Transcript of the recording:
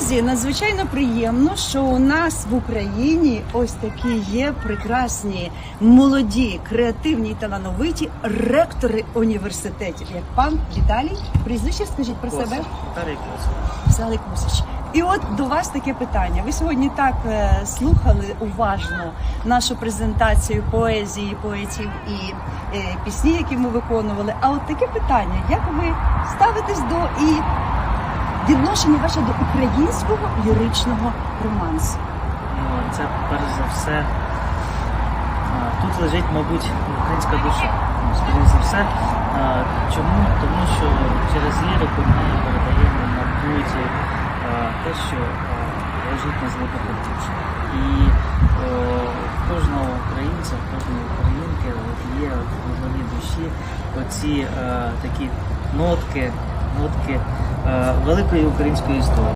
Друзі, надзвичайно приємно, що у нас в Україні ось такі є прекрасні, молоді, креативні талановиті ректори університетів, як пан Віталій. Прізвище скажіть про себе. Віталій Кусич. І от до вас таке питання. Ви сьогодні так е, слухали уважно нашу презентацію поезії, поетів і е, пісні, які ми виконували. А от таке питання: як ви ставитесь до і відношення ваше до українського ліричного романсу? Ну, це перш за все. Тут лежить, мабуть, українська душа. Скоріше за все. Чому? Тому що через лірику ми передаємо, мабуть, а, те, що лежить на в душі. І в кожного українця, кожної українки от є в глибині душі оці е, такі нотки, нотки е, великої української історії.